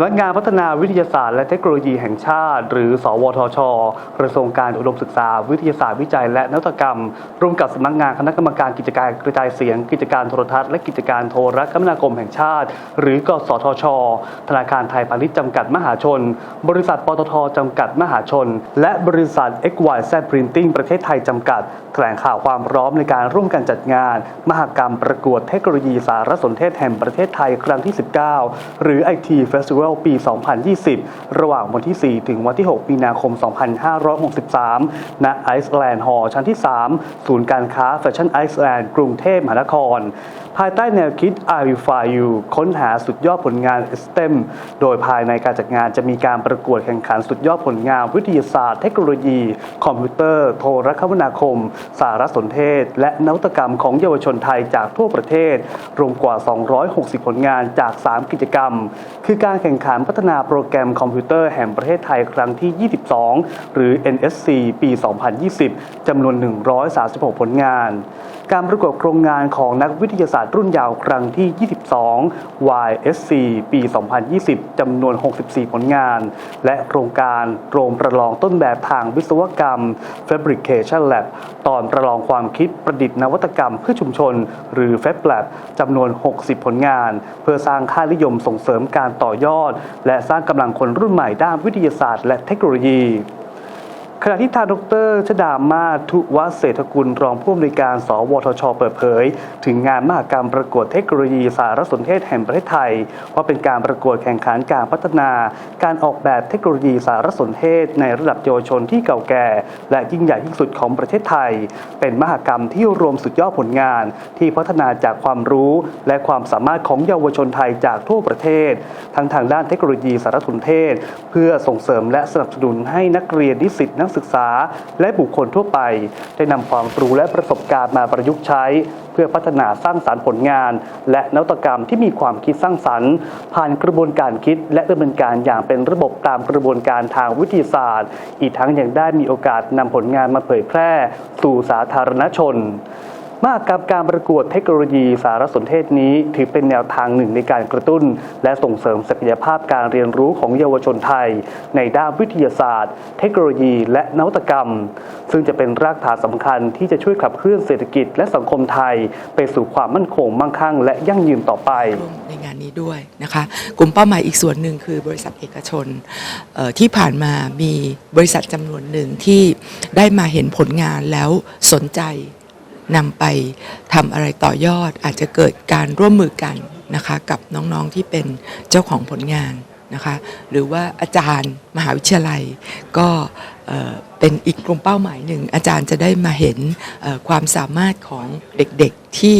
สำนักงานพัฒนาวิทยาศาสตร์และเทคโนโลยีแห่งชาติ หรือ สวทช กระทรวงการอุดมศึกษา วิทยาศาสตร์วิจัย และนวัตกรรม ร่วมกับสำนักงานคณะกรรมการกิจการกระจายเสียง กิจการโทรทัศน์และกิจการโทรคมนาคมแห่งชาติ หรือกสทช ธนาคารไทยพาณิชย์จำกัดมหาชน บริษัทปตทจำกัดมหาชน และบริษัท XYZ Printing ประเทศไทยจำกัดแถลงข่าวความพร้อมในการร่วมกันจัดงาน มหกรรมประกวดเทคโนโลยีสารสนเทศแห่งประเทศไทยครั้งที่ 19 หรือ IT Festival ปี 2020 ระหว่างวันที่ 4 ถึงวันที่ 6 มีนาคม 2563 ณ ไอซ์แลนด์ฮอลล์ชั้นที่ 3 ศูนย์การค้าแฟชั่นไอซ์แลนด์กรุงเทพมหานคร ภายใต้แนวคิด I Will Fly You ค้นหาสุดยอดผลงาน STEM โดยภายในการจัดงานจะมีการประกวดแข่งขันสุดยอดผลงานวิทยาศาสตร์ เทคโนโลยี คอมพิวเตอร์ โทรคมนาคม สารสนเทศ และนวัตกรรมของเยาวชนไทยจากทั่วประเทศ รวมกว่า 260 ผลงานจาก 3 กิจกรรม คือการแข่งขันพัฒนาโปรแกรมคอมพิวเตอร์แห่งประเทศไทยครั้งที่ 22 หรือ NSC ปี 2020 จำนวน 136 ผลงาน การประกวดโครงงานของนักวิทยาศาสตร์รุ่นยาวครั้งที่ 22 YSC ปี 2020 จำนวน 64 ผลงาน และโครงการโรงประลองต้นแบบทางวิศวกรรม Fabrication Lab ตอนประลองความคิดประดิษฐ์นวัตกรรมเพื่อชุมชน หรือ Fab Lab จำนวน 60 ผลงาน เพื่อสร้างค่านิยมส่งเสริมการต่อยอดและสร้างกำลังคนรุ่นใหม่ด้านวิทยาศาสตร์และเทคโนโลยี ขณะที่ทางดรชดามาทุวเศรษฐกุลรองผู้อำนวยการ สวทช เปิดเผย ถึงงานมหกรรมประกวดเทคโนโลยีสารสนเทศแห่งประเทศไทย ว่าเป็นการประกวดแข่งขันการพัฒนา การออกแบบเทคโนโลยีสารสนเทศ ในระดับเยาวชนที่เก่าแก่ และยิ่งใหญ่ที่สุดของประเทศไทย เป็นมหกรรมที่รวมสุดยอดผลงาน ที่พัฒนาจากความรู้ และความสามารถของเยาวชนไทยจากทั่วประเทศ ทั้งทางด้านเทคโนโลยีสารสนเทศ เพื่อส่งเสริมและสนับสนุนให้นักเรียนนิสิตนักศึกษา และบุคคลทั่วไป ได้นำความรู้และประสบการณ์มาประยุกต์ใช้ เพื่อพัฒนาสร้างสารรค์ผลงาน และนวัตกรรมที่มีความคิดสร้างสรรค์ ผ่านกระบวนการคิด และดำเนินการอย่างเป็นระบบตามกระบวนการทางวิทยาศาสตร์ อีกทั้งยังได้มีโอกาสนำผลงานมาเผยแพร่สู่สาธารณชน มากรรมการประกวดเทคโนโลยีสารสนเทศนี้ ถือเป็นแนวทางหนึ่งในการกระตุ้น และส่งเสริมศักยภาพการเรียนรู้ของเยาวชนไทย ในด้านวิทยาศาสตร์ เทคโนโลยี และนวัตกรรม ซึ่งจะเป็นรากฐานสำคัญที่จะช่วยขับเคลื่อนเศรษฐกิจและสังคมไทย ไปสู่ความมั่นคงมั่งคั่ง และยั่งยืนต่อไปในงานนี้ด้วยนะคะกลุ่มเป้าหมายอีกส่วนหนึ่งคือบริษัทเอกชนที่ผ่านมามีบริษัทจำนวนหนึ่งที่ได้มาเห็นผลงานแล้วสนใจ นำไปทำอะไรต่อยอด อาจจะเกิดการร่วมมือกันนะคะกับน้องๆที่เป็นเจ้าของผลงานนะคะหรือว่าอาจารย์มหาวิทยาลัยก็เป็นอีกกลุ่มเป้าหมายหนึ่ง อาจารย์จะได้มาเห็นความสามารถของเด็กๆที่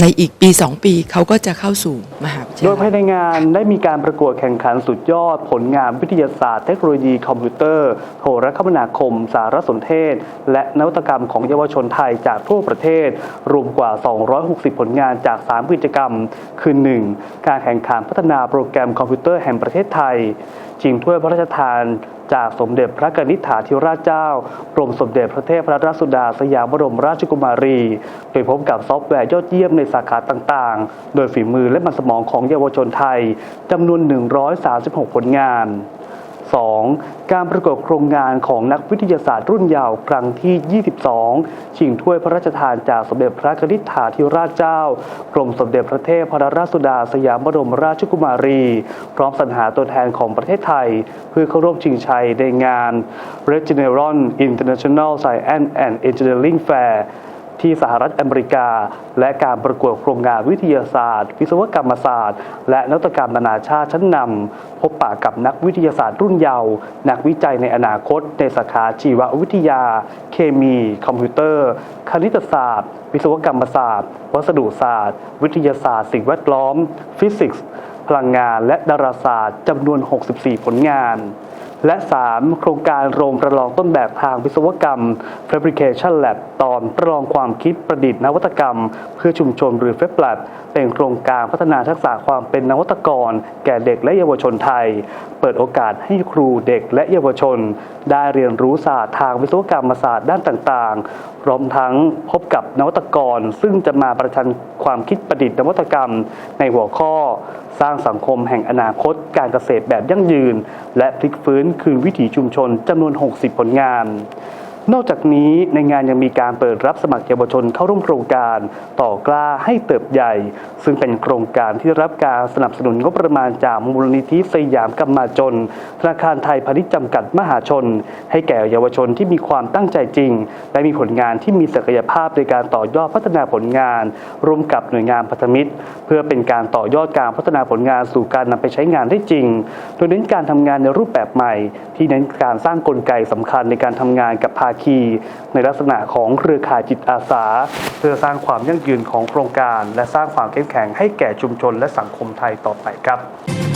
ในอีกปี 2 ปีเขาก็จะเข้าสู่มหาวิทยาลัย โดยภายในงานได้มีการประกวดแข่งขันสุดยอด ผลงานวิทยาศาสตร์เทคโนโลยีคอมพิวเตอร์ โทรคมนาคม สารสนเทศ และนวัตกรรมของเยาวชนไทยจากทั่วประเทศ รวมกว่า 260 ผลงานจาก 3 กิจกรรม คือ 1. การแข่งขันพัฒนาโปรแกรมคอมพิวเตอร์แห่งประเทศไทยชิงถ้วยพระราชทานจากสมเด็จพระกนิษฐาธิราชเจ้ากรมสมเด็จพระเทพรัตนราชสุดาสยามบรมราชกุมารี โดยพบกับซอฟต์แวร์ยอดเยี่ยมในสาขาต่างๆ โดยฝีมือและมันสมองของเยาวชนไทยจำนวน 136 ผลงาน 2. การประกวดโครงงานของนักวิทยาศาสตร์รุ่นยาวครั้งที่ 22 ชิงถ้วยพระราชทานจากสมเด็จพระกนิษฐาธิราชเจ้า กรมสมเด็จพระเทพรัตนราชสุดาสยามบรมราชกุมารี พร้อมสรรหาตัวแทนของประเทศไทย เพื่อเข้าร่วมชิงชัยในงาน Regeneron International Science and Engineering Fair ที่สหรัฐอเมริกา และการประกวดโครงงานวิทยาศาสตร์ วิศวกรรมศาสตร์ และนวัตกรรมนานาชาติชั้นนำพบปะกับนักวิทยาศาสตร์รุ่นเยาว์นักวิจัยในอนาคต ในสาขาชีววิทยา เคมี คอมพิวเตอร์ คณิตศาสตร์ วิศวกรรมศาสตร์ วัสดุศาสตร์ วิทยาศาสตร์ สิ่งแวดล้อม ฟิสิกส์พลังงานและดาราศาสตร์จำนวน 64 ผลงาน และ 3. โครงการโรงประลองต้นแบบทางวิศวกรรม Fabrication Lab ตอนประลองความคิดประดิษฐ์นวัตกรรม เพื่อชุมชนหรือ f a b Lab เป็นโครงการพัฒนาทักษะความเป็นนวัตกร แก่เด็กและเยาวชนไทย เปิดโอกาสให้ครูเด็กและเยาวชน ได้เรียนรู้ศาสตร์ทางวิศวกรรมศาสตร์ด้านต่างๆพร้อมทั้งพบกับนวัตกร ซึ่งจะมาประชันความคิดประดิษฐ์นวัตกรรม ในหัวข้อ สร้างสังคมแห่งอนาคต การเกษตรแบบยั่งยืน และพลิกฟื้นคืนวิถีชุมชนจำนวน 60 ผลงาน นอกจากนี้ในงานยังมีการเปิดรับสมัครเยาวชนเข้าร่วมโครงการต่อกล้าให้เติบใหญ่ ซึ่งเป็นโครงการที่รับการสนับสนุนงบประมาณจากมูลนิธิสยามกำมาจน ธนาคารไทยพาณิชย์จำกัดมหาชน ให้แก่เยาวชนที่มีความตั้งใจจริง และมีผลงานที่มีศักยภาพในการต่อยอดพัฒนาผลงาน ร่วมกับหน่วยงานพันธมิตร เพื่อเป็นการต่อยอดการพัฒนาผลงานสู่การนำไปใช้งานได้จริง โดยเน้นการทำงานในรูปแบบใหม่ ที่เน้นการสร้างกลไกสำคัญในการทำงานกับภาคี ในลักษณะของเครือข่ายจิตอาสา เพื่อสร้างความยั่งยืนของโครงการ และสร้างความเข้มแข็งให้แก่ชุมชนและสังคมไทยต่อไปครับ